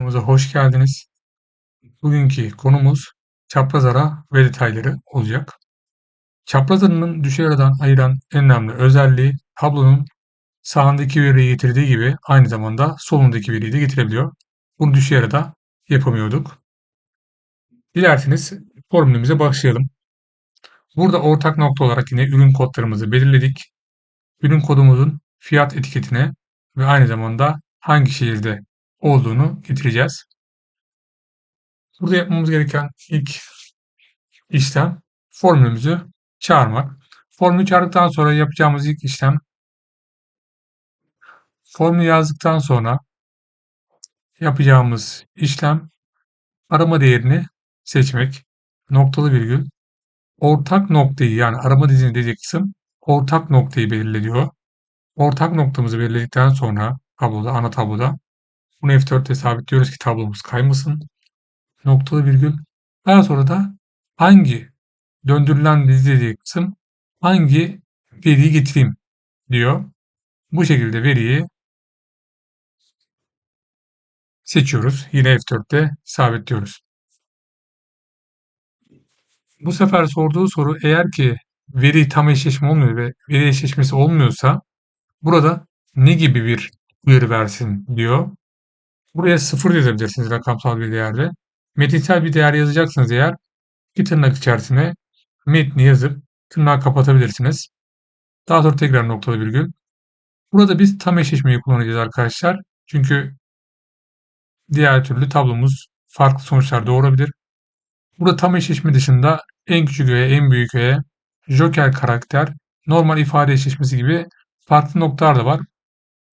Kanalımıza hoş geldiniz. Bugünkü konumuz çapraz ara ve detayları olacak. Çapraz aranın düşey ayıran en önemli özelliği tablonun sağındaki veriyi getirdiği gibi aynı zamanda solundaki veriyi de getirebiliyor. Bunu düşey arada yapamıyorduk. Dilerseniz formülümüze başlayalım. Burada ortak nokta olarak yine ürün kodlarımızı belirledik. Ürün kodumuzun fiyat etiketine ve aynı zamanda hangi şehirde olduğunu getireceğiz. Burada yapmamız gereken ilk işlem formülümüzü çağırmak. Formülü çağırdıktan sonra yapacağımız ilk işlem formülü yazdıktan sonra yapacağımız işlem arama değerini seçmek. Noktalı virgül. Ortak noktayı yani arama dizini dediği kısım ortak noktayı belirliyor. Ortak noktamızı belirledikten sonra tabloda, ana tabloda bunu F4'te sabitliyoruz ki tablomuz kaymasın. Noktalı virgül. Daha sonra da hangi döndürülen dizi dediği kısım hangi veriyi getireyim diyor. Bu şekilde veriyi seçiyoruz. Yine F4'te sabitliyoruz. Bu sefer sorduğu soru eğer ki veri tam eşleşme olmuyor ve veri eşleşmesi olmuyorsa burada ne gibi bir uyarı versin diyor. Buraya sıfır yazabilirsiniz rakamsal bir değerde. Metinsel bir değer yazacaksınız eğer iki tırnak içerisine metni yazıp tırnağı kapatabilirsiniz. Daha sonra tekrar noktalı virgül. Burada biz tam eşleşmeyi kullanacağız arkadaşlar. Çünkü diğer türlü tablomuz farklı sonuçlar doğurabilir. Burada tam eşleşme dışında en küçük öğe, en büyük öğe, joker karakter, normal ifade eşleşmesi gibi farklı noktalar da var.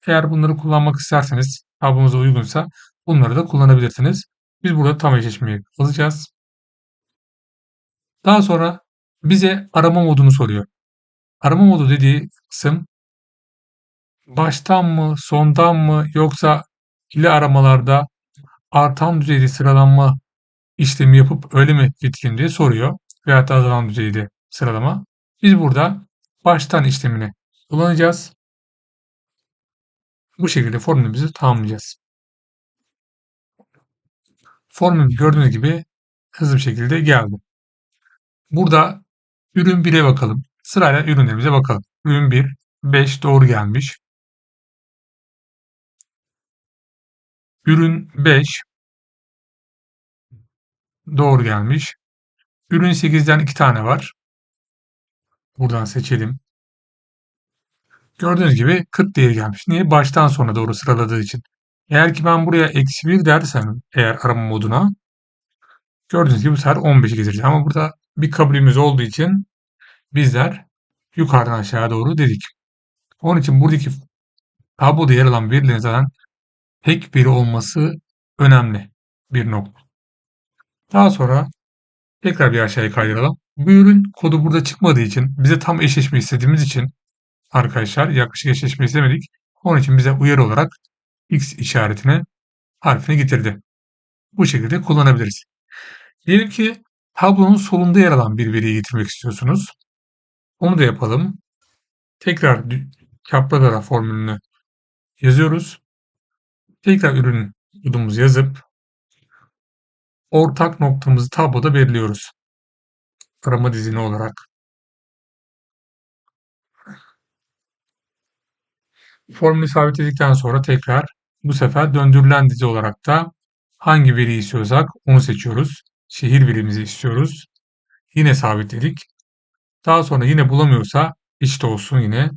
Eğer bunları kullanmak isterseniz, tablomuza uygunsa bunları da kullanabilirsiniz. Biz burada tam eşleşmeyi alacağız. Daha sonra bize arama modunu soruyor. Arama modu dediği kısım baştan mı, sondan mı yoksa ikili aramalarda artan düzeyde sıralanma işlemi yapıp öyle mi yetkin diye soruyor. Veyahut da azalan düzeyde sıralama. Biz burada baştan işlemini kullanacağız. Bu şekilde formülümüzü tamamlayacağız. Formül gördüğünüz gibi hızlı bir şekilde geldi. Burada ürün 1'e bakalım. Sırayla ürünlerimize bakalım. Ürün 1, 5 doğru gelmiş. Ürün 5 doğru gelmiş. Ürün 8'den 2 tane var. Buradan seçelim. Gördüğünüz gibi 40 değeri gelmiş. Niye? Baştan sona doğru sıraladığı için. Eğer ki ben buraya eksi 1 dersem eğer arama moduna gördüğünüz gibi bu sefer 15 getireceğim. Ama burada bir kabulümüz olduğu için bizler yukarıdan aşağı doğru dedik. Onun için buradaki tabloda yer alan verilerin zaten tek veri olması önemli bir nokta. Daha sonra tekrar bir aşağıya kaydıralım. Bu ürün kodu burada çıkmadığı için bize tam eşleşme istediğimiz için arkadaşlar yaklaşık eşleşme istemedik. Onun için bize uyarı olarak x işaretine harfini getirdi. Bu şekilde kullanabiliriz. Diyelim ki tablonun solunda yer alan bir veriyi getirmek istiyorsunuz. Onu da yapalım. Tekrar çapraz formülünü yazıyoruz. Tekrar ürün kodumuzu yazıp ortak noktamızı tabloda belirliyoruz. Arama dizini olarak. Formülü sabitledikten sonra tekrar bu sefer döndürülen dizi olarak da hangi veriyi istiyorsak onu seçiyoruz. Şehir birimizi istiyoruz. Yine sabitledik. Daha sonra yine bulamıyorsa işte olsun yine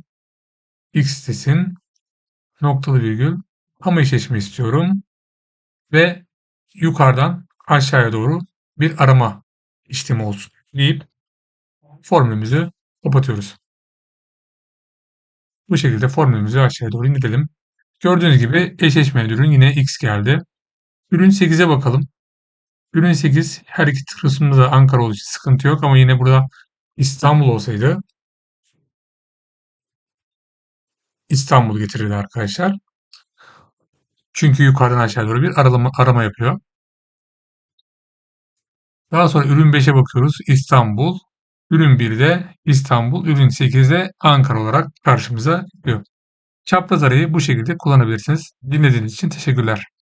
x desin noktalı virgül ama eşleşme istiyorum ve yukarıdan aşağıya doğru bir arama işlemi olsun deyip formülümüzü kapatıyoruz. Bu şekilde formülümüzü aşağıya doğru indirelim. Gördüğünüz gibi eşleşmeli ürün yine x geldi. Ürün 8'e bakalım. Ürün 8 her iki kısmında da Ankara olduğu için sıkıntı yok ama yine burada İstanbul olsaydı İstanbul getirirdi arkadaşlar. Çünkü yukarıdan aşağı doğru bir arama, arama yapıyor. Daha sonra ürün 5'e bakıyoruz. İstanbul. Ürün 1'de İstanbul. Ürün 8'de Ankara olarak karşımıza çıkıyor. Çapraz arayı bu şekilde kullanabilirsiniz. Dinlediğiniz için teşekkürler.